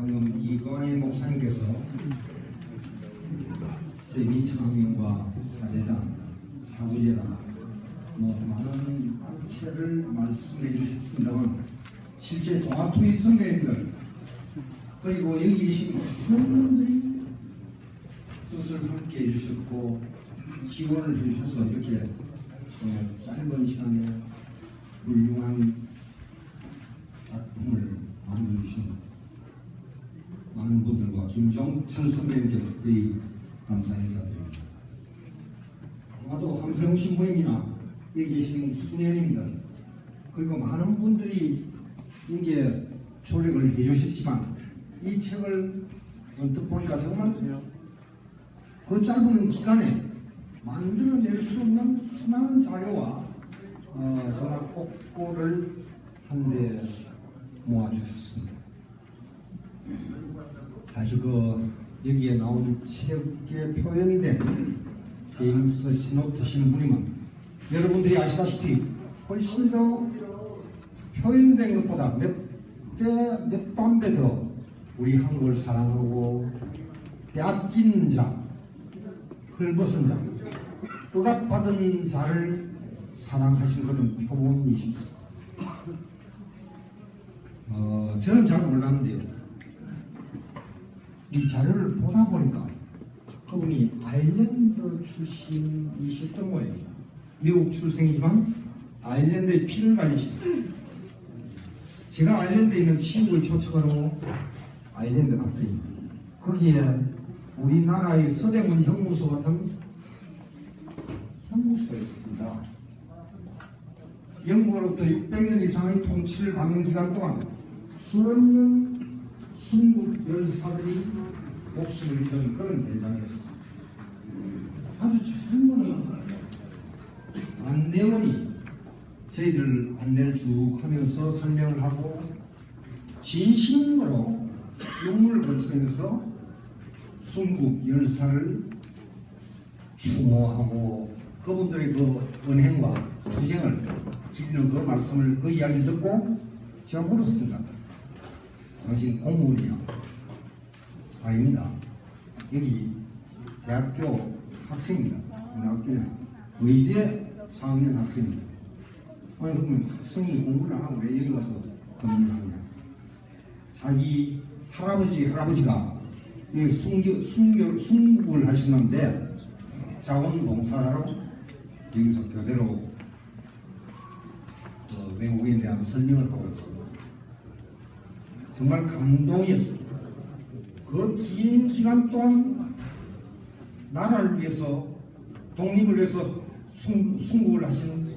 방금 이광일 목사님께서 저희 민청학명과 사제단, 사구제단 뭐 많은 책을 말씀해 주셨습니다만 실제 동아투이 선배님들 그리고 여기 계신 분들이 뜻을 함께 해주셨고 지원을 해주셔서 이렇게 어, 짧은 시간에 훌륭한 작품을 만들어주신 많은 분들과 김종철 선배님께 거의 감사 인사드립니다. 아마도 함성 신부님이나 여기 계신 수녀님들 그리고 많은 분들이 이게 조력을 해주셨지만 이 책을 언뜻 보니까 정말 그 짧은 기간에 만들어낼 수 없는 수많은 자료와 어, 정말 꼭고를 한데 모아주셨습니다. 사실 그 여기에 나온 책의 표현이 된 제임스 시노트 신부님은 여러분들이 아시다시피 훨씬 더 표현된 것보다 몇 배, 몇 반 배 더 우리 한국을 사랑하고 빼앗긴 자, 헐벗은 자, 억압받은 자를 사랑하신 것은 표본이십니다. 어, 저는 잘 몰랐는데요. 이 자료를 보다 보니까 그분이 아일랜드 출신이셨던 거예요. 미국 출생이지만 아일랜드의 피를 가지신. 제가 아일랜드에 있는 친구를 초청하러 아일랜드 갔더니 거기에 우리나라의 서대문 형무소 같은 형무소가 있습니다. 영국으로부터 600년 이상의 통치를 받는 기간 동안 수없는 순국 열사들이 목숨을 잃은 그런 대장이었습니다. 아주 젊은 안내원이 저희들 안내를 쭉 하면서 설명을 하고 진심으로 눈물을 벌쓰면서 순국 열사를 추모하고 그분들의 그 은행과 투쟁을 기리는 그 말씀을 그 이야기를 듣고 제가 물었습니다. 당신 공무원이냐? 아닙니다. 여기 대학교 학생입니다. 학교냐? 의대 4학년 학생입니다. 아니 그러면 학생이 공부를 안 하고 왜 여기 와서 공부를 하냐? 자기 할아버지 할아버지가 순교, 순교, 순국을 하시는데 자원봉사로 여기서 교대로 어, 외국인에 대한 설명을 하고 있습니다. 정말 감동이었습니다. 그 긴 기간 동안 나라를 위해서 독립을 위해서 순, 순국을 하신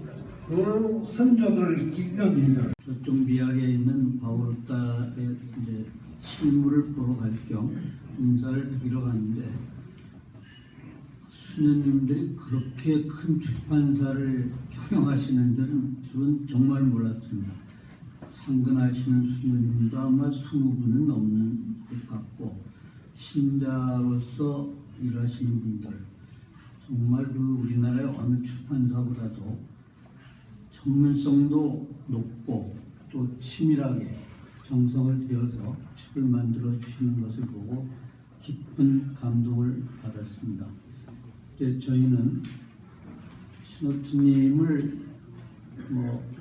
그 선조들을 기리는 일들 저쪽 미학에 있는 바오르타의 이제 실물을 보러 갈 겸 인사를 드리러 갔는데 수녀님들이 그렇게 큰 출판사를 경영하시는 줄은 정말 몰랐습니다. 상근하시는 수녀님도 아마 20분은 넘는 것 같고 신자로서 일하시는 분들 정말 그 우리나라의 어느 출판사보다도 전문성도 높고 또 치밀하게 정성을 들여서 책을 만들어 주시는 것을 보고 깊은 감동을 받았습니다. 이제 저희는 신호트님을 뭐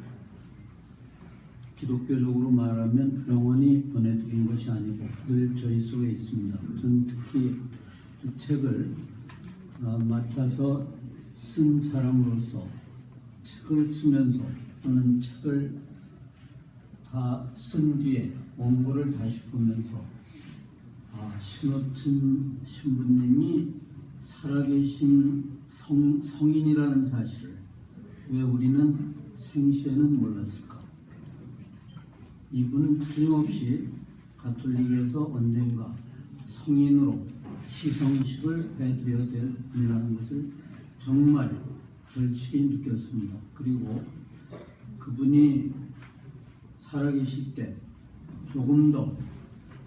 기독교적으로 말하면 영원히 보내드린 것이 아니고 늘 저희 속에 있습니다. 저는 특히 이 책을 어, 맡아서 쓴 사람으로서 책을 쓰면서 또는 책을 다 쓴 뒤에 원고를 다시 보면서 아 신호춘 신부님이 살아계신 성, 성인이라는 사실을 왜 우리는 생시에는 몰랐을까? 이분은 틀림없이 가톨릭에서 언젠가 성인으로 시성식을 해드려야 될 분이라는 것을 정말 절실히 느꼈습니다. 그리고 그분이 살아계실 때 조금 더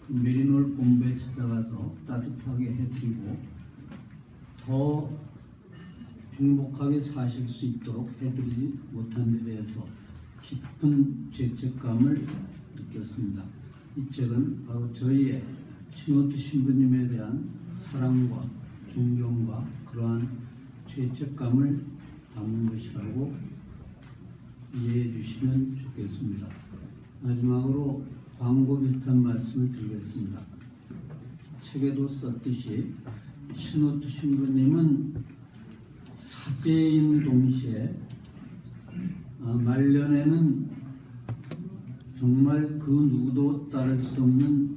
그 메리놀 본부에 찾아가서 따뜻하게 해드리고 더 행복하게 사실 수 있도록 해드리지 못한 데 대해서 깊은 죄책감을 느꼈습니다. 이 책은 바로 저희의 신호트 신부님에 대한 사랑과 존경과 그러한 죄책감을 담은 것이라고 이해해 주시면 좋겠습니다. 마지막으로 광고 비슷한 말씀을 드리겠습니다. 책에도 썼듯이 신호트 신부님은 사제인 동시에 아, 말년에는 정말 그 누구도 따를 수 없는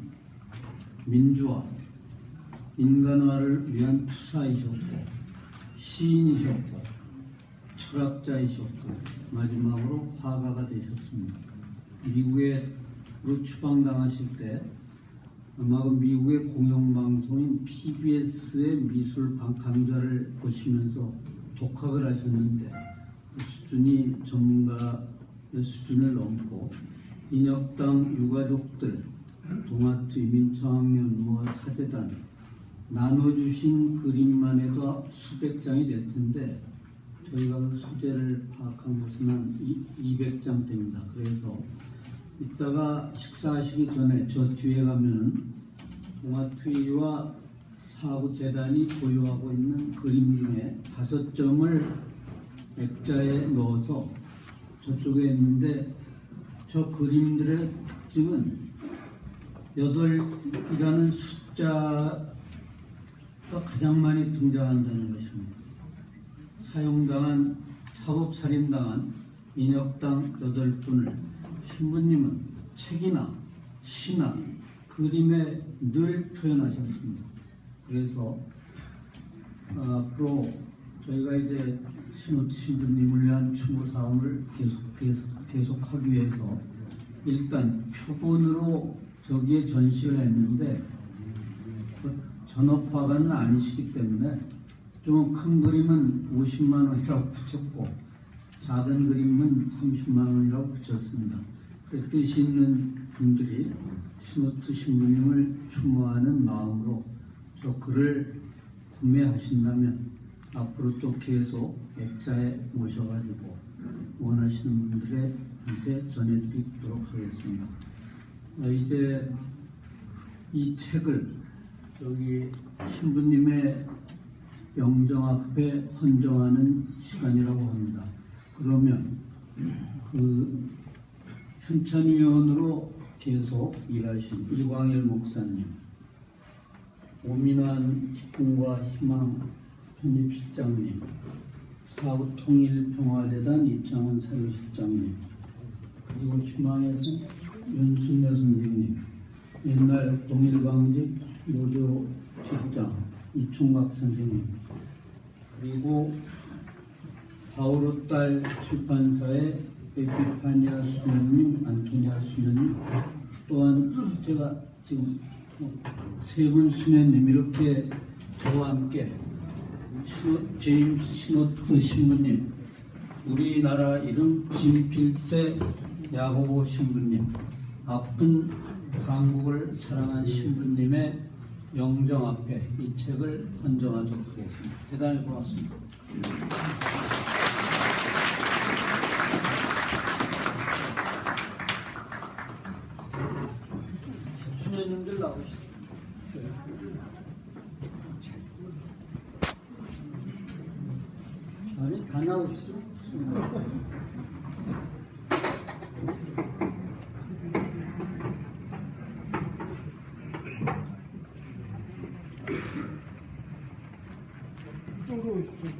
민주화, 인간화를 위한 투사이셨고 시인이셨고 철학자이셨고 마지막으로 화가가 되셨습니다. 미국에로 추방당하실 때 아마 그 미국의 공영방송인 PBS의 미술 방- 강좌를 보시면서 독학을 하셨는데 그 수준이 전문가의 수준을 넘고 인혁당 유가족들, 동아투 민청학년, 뭐 사재단 나눠주신 그림만 해도 수백 장이 될 텐데 저희가 그 소재를 파악한 것은 한 200장 됩니다. 그래서 이따가 식사하시기 전에 저 뒤에 가면은 동아투이와 사구재단이 보유하고 있는 그림 중에 다섯 점을 액자에 넣어서 저쪽에 있는데 저 그림들의 특징은 여덟이라는 숫자가 가장 많이 등장한다는 것입니다. 사용당한 사법살인당한 인혁당 여덟 분을 신부님은 책이나 시나 그림에 늘 표현하셨습니다. 그래서 어, 앞으로 저희가 이제 신호 신부님을 위한 추모 사업을 계속, 계속 계속하기 위해서 일단 표본으로 저기에 전시를 했는데 그 전업화가는 아니시기 때문에 좀 큰 그림은 50만 원이라고 붙였고 작은 그림은 30만 원이라고 붙였습니다. 그 뜻이 있는 분들이 신호트 신부님을 추모하는 마음으로 저 글을 구매하신다면 앞으로 또 계속 액자에 모셔가지고 원하시는 분들한테 전해드리도록 하겠습니다. 아, 이제 이 책을 여기 신부님의 영정 앞에 헌정하는 시간이라고 합니다. 그러면 그 현찬위원으로 계속 일하신 이광일 목사님, 오민환 기쁨과 희망 편집실장님, 사후통일평화재단 입장원 사회실장님, 그리고 희망에서 윤순여 선생님, 옛날 동일방직 노조 실장 이총각 선생님, 그리고 바오로딸 출판사의 에피파니아 수녀님, 안토니아 수녀님, 또한 제가 지금 세 분 수녀님 이렇게 저와 함께 신호, 제임스 신호트 신부님, 우리나라 이름 진필세 야고보 신부님, 아픈 한국을 사랑한 신부님의 영정 앞에 이 책을 헌정하도록 하겠습니다. 대단히 고맙습니다. 수녀님들 나오시죠. 다 나오시죠. 이쪽으로 오십시오.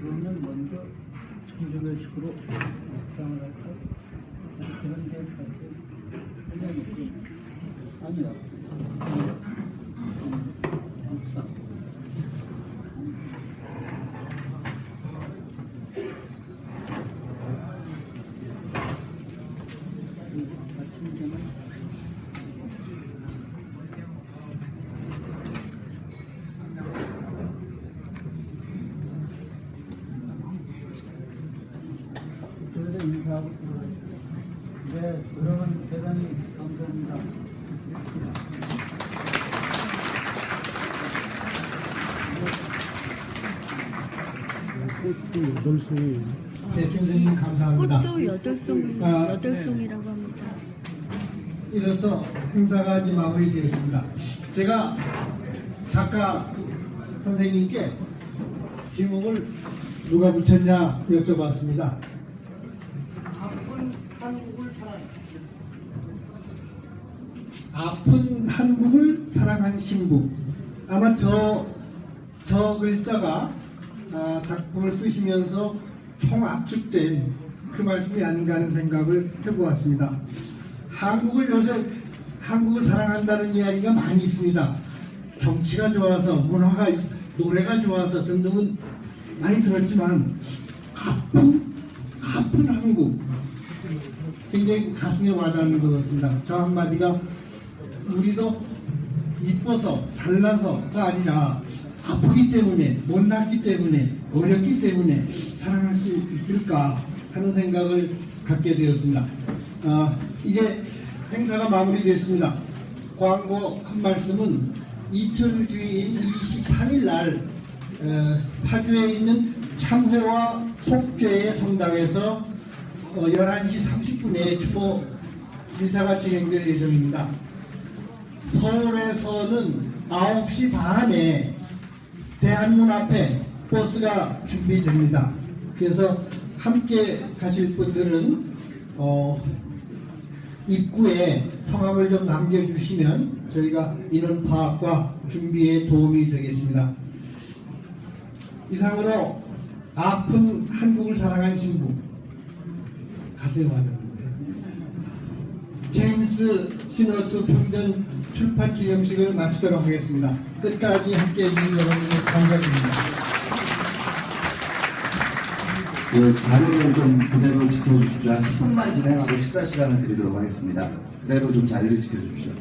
그러면 먼저 청정회식으로 묵상을 할까? 그런 게 그냥 아니요. 묵상. 아침 저녁 저희들 인사하고 들어가요. 네, 여러분 대단히 감사합니다. 꽃도 8시 네, 교수님 감사합니다. 꽃도 여덟 송 아, 여덟 네. 송이라고 합니다. 이로써 행사가 이제 마무리되었습니다. 제가 작가 선생님께 제목을 누가 붙였냐 여쭤봤습니다. 아픈 한국을 사랑한 신부. 아마 저, 저 글자가 아, 작품을 쓰시면서 총압축된 그 말씀이 아닌가 하는 생각을 해보았습니다. 한국을 요새 한국을 사랑한다는 이야기가 많이 있습니다. 정치가 좋아서 문화가 노래가 좋아서 등등은 많이 들었지만 아픈 아픈 한국 굉장히 가슴에 와닿는 것 같습니다. 저 한마디가 우리도 이뻐서 잘나서가 아니라 아프기 때문에 못났기 때문에 어렵기 때문에 사랑할 수 있을까 하는 생각을 갖게 되었습니다. 아, 이제 행사가 마무리됐습니다. 광고 한 말씀은 이틀 뒤인 23일 날 어, 파주에 있는 참회와 속죄의 성당에서 어, 11시 30분에 추모 미사가 진행될 예정입니다. 서울에서는 9시 반에 대한문 앞에 버스가 준비됩니다. 그래서 함께 가실 분들은 어, 입구에 성함을 좀 남겨주시면 저희가 인원 파악과 준비에 도움이 되겠습니다. 이상으로 아픈 한국을 사랑한 신부 가슴에 와닿는데 제임스 시너트 평전 출판 기념식을 마치도록 하겠습니다. 끝까지 함께 해 주신 여러분께 감사드립니다. 그 자료를 좀 그대로 지켜주십시오. 한 10분만 진행하고 식사 시간을 드리도록 하겠습니다. 그대로 좀 자리를 지켜주십시오.